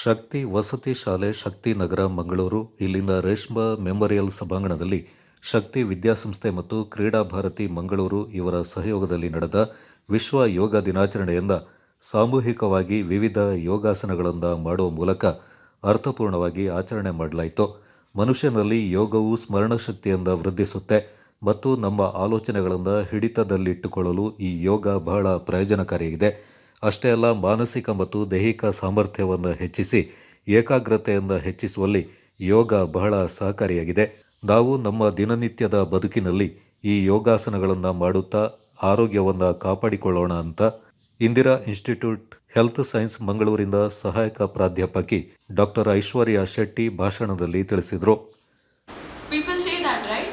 ಶಕ್ತಿ ವಸತಿ ಶಾಲೆ ಶಕ್ತಿ ನಗರ ಮಂಗಳೂರು, ಇಲ್ಲಿನ ರೇಷ್ಮಾ ಮೆಮೋರಿಯಲ್ ಸಭಾಂಗಣದಲ್ಲಿ ಶಕ್ತಿ ವಿದ್ಯಾಸಂಸ್ಥೆ ಮತ್ತು ಕ್ರೀಡಾ ಭಾರತಿ ಮಂಗಳೂರು ಇವರ ಸಹಯೋಗದಲ್ಲಿ ನಡೆದ ವಿಶ್ವ ಯೋಗ ದಿನಾಚರಣೆಯಿಂದ ಸಾಮೂಹಿಕವಾಗಿ ವಿವಿಧ ಯೋಗಾಸನಗಳನ್ನು ಮಾಡುವ ಮೂಲಕ ಅರ್ಥಪೂರ್ಣವಾಗಿ ಆಚರಣೆ ಮಾಡಲಾಯಿತು. ಮನುಷ್ಯನಲ್ಲಿ ಯೋಗವು ಸ್ಮರಣಶಕ್ತಿಯಿಂದ ವೃದ್ಧಿಸುತ್ತೆ ಮತ್ತು ನಮ್ಮ ಆಲೋಚನೆಗಳನ್ನು ಹಿಡಿತದಲ್ಲಿಟ್ಟುಕೊಳ್ಳಲು ಈ ಯೋಗ ಬಹಳ ಪ್ರಯೋಜನಕಾರಿಯಾಗಿದೆ. ಅಷ್ಟೇ ಅಲ್ಲ, ಮಾನಸಿಕ ಮತ್ತು ದೈಹಿಕ ಸಾಮರ್ಥ್ಯವನ್ನು ಹೆಚ್ಚಿಸಿ, ಏಕಾಗ್ರತೆಯನ್ನು ಹೆಚ್ಚಿಸುವಲ್ಲಿ ಯೋಗ ಬಹಳ ಸಹಕಾರಿಯಾಗಿದೆ. ನಾವು ನಮ್ಮ ದಿನನಿತ್ಯದ ಬದುಕಿನಲ್ಲಿ ಈ ಯೋಗಾಸನಗಳನ್ನು ಮಾಡುತ್ತಾ ಆರೋಗ್ಯವನ್ನು ಕಾಪಾಡಿಕೊಳ್ಳೋಣ ಅಂತ ಇಂದಿರಾ ಇನ್ಸ್ಟಿಟ್ಯೂಟ್ ಹೆಲ್ತ್ ಸೈನ್ಸ್ ಮಂಗಳೂರಿಂದ ಸಹಾಯಕ ಪ್ರಾಧ್ಯಾಪಕಿ ಡಾಕ್ಟರ್ ಐಶ್ವರ್ಯ ಶೆಟ್ಟಿ ಭಾಷಣದಲ್ಲಿ ತಿಳಿಸಿದರು. People say yoga only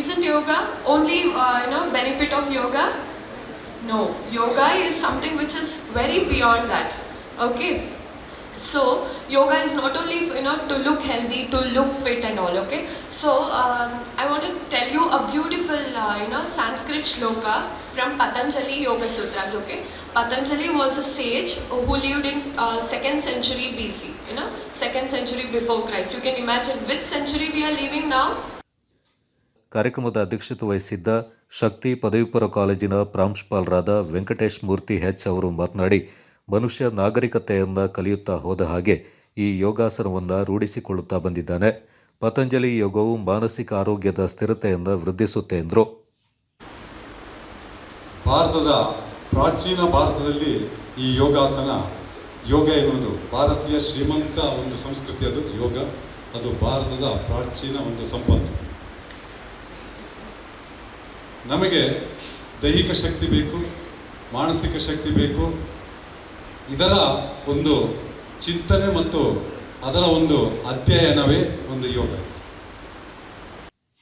Isn't yoga only of you No, yoga is something which is very beyond that. Okay. So yoga is not only you know to look healthy, to look fit and all. Okay. So um, I want to tell you a beautiful uh, you know Sanskrit shloka from Patanjali Yoga Sutras. Okay. Patanjali was a sage who lived in uh, second century BC. You know, second century before Christ. You can imagine which century we are living now. ಕಾರ್ಯಕ್ರಮದ ಅಧ್ಯಕ್ಷತೆ ವಹಿಸಿದ್ದ ಶಕ್ತಿ ಪದವಿ ಪೂರ್ವ ಕಾಲೇಜಿನ ಪ್ರಾಂಶುಪಾಲರಾದ ವೆಂಕಟೇಶ್ ಮೂರ್ತಿ ಹೆಚ್ ಅವರು ಮಾತನಾಡಿ, ಮನುಷ್ಯ ನಾಗರಿಕತೆಯನ್ನು ಕಲಿಯುತ್ತಾ ಹೋದ ಹಾಗೆ ಈ ಯೋಗಾಸನವನ್ನು ರೂಢಿಸಿಕೊಳ್ಳುತ್ತಾ ಬಂದಿದ್ದಾನೆ. ಪತಂಜಲಿ ಯೋಗವು ಮಾನಸಿಕ ಆರೋಗ್ಯದ ಸ್ಥಿರತೆಯನ್ನು ವೃದ್ಧಿಸುತ್ತೆ ಎಂದರು. ಭಾರತದ ಪ್ರಾಚೀನ ಭಾರತದಲ್ಲಿ ಈ ಯೋಗಾಸನ, ಯೋಗ ಎನ್ನುವುದು ಭಾರತೀಯ ಶ್ರೀಮಂತ ಒಂದು ಸಂಸ್ಕೃತಿ, ಅದು ಯೋಗ, ಅದು ಭಾರತದ ಪ್ರಾಚೀನ ಒಂದು ಸಂಪತ್ತು. ನಮಗೆ ದೈಹಿಕ ಶಕ್ತಿ ಬೇಕು, ಮಾನಸಿಕ ಶಕ್ತಿ ಬೇಕು. ಇದರ ಒಂದು ಚಿಂತನೆ ಮತ್ತು ಅದರ ಒಂದು ಅಧ್ಯಯನವೇ ಒಂದು ಯೋಗ.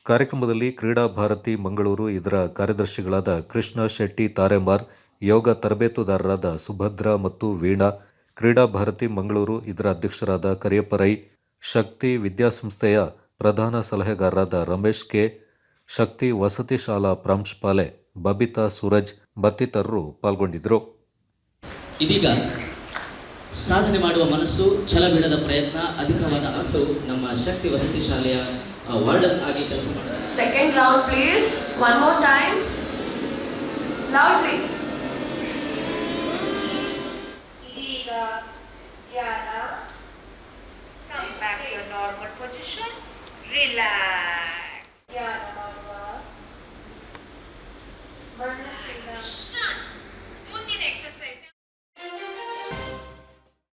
ಕಾರ್ಯಕ್ರಮದಲ್ಲಿ ಕ್ರೀಡಾ ಭಾರತಿ ಮಂಗಳೂರು ಇದರ ಕಾರ್ಯದರ್ಶಿಗಳಾದ ಕೃಷ್ಣ ಶೆಟ್ಟಿ, ತಾರೆಮಾರ್, ಯೋಗ ತರಬೇತುದಾರರಾದ ಸುಭದ್ರ ಮತ್ತು ವೀಣಾ, ಕ್ರೀಡಾ ಭಾರತಿ ಮಂಗಳೂರು ಇದರ ಅಧ್ಯಕ್ಷರಾದ ಕರಿಯಪ್ಪರೈ ಶಕ್ತಿ ವಿದ್ಯಾಸಂಸ್ಥೆಯ ಪ್ರಧಾನ ಸಲಹೆಗಾರರಾದ ರಮೇಶ್ ಕೆ. ಶಕ್ತಿ ವಸತಿ ಶಾಲಾ ಪ್ರಾಂಶುಪಾಲೆ ಬಬಿತಾ ಸೂರಜ್ ಮತ್ತಿತರರು ಪಾಲ್ಗೊಂಡಿದ್ದರು. ಇದೀಗ ಸಾಧನೆ ಮಾಡುವ ಮನಸ್ಸು ಛಲ ಬಿಡದ ಪ್ರಯತ್ನ ಅಧಿಕವಾದ ಅಂತು ನಮ್ಮ ಶಕ್ತಿ ವಸತಿ ಶಾಲೆಯ ವಾರ್ಡನ್ ಆಗಿ ಕೆಲಸ ಮಾಡ್ತಾರೆ. Second round please one more time loudly ಇದೀಗ ಧ್ಯಾನ. Come back to normal position relax relax. Yeah, I know, Mama. Burn this season.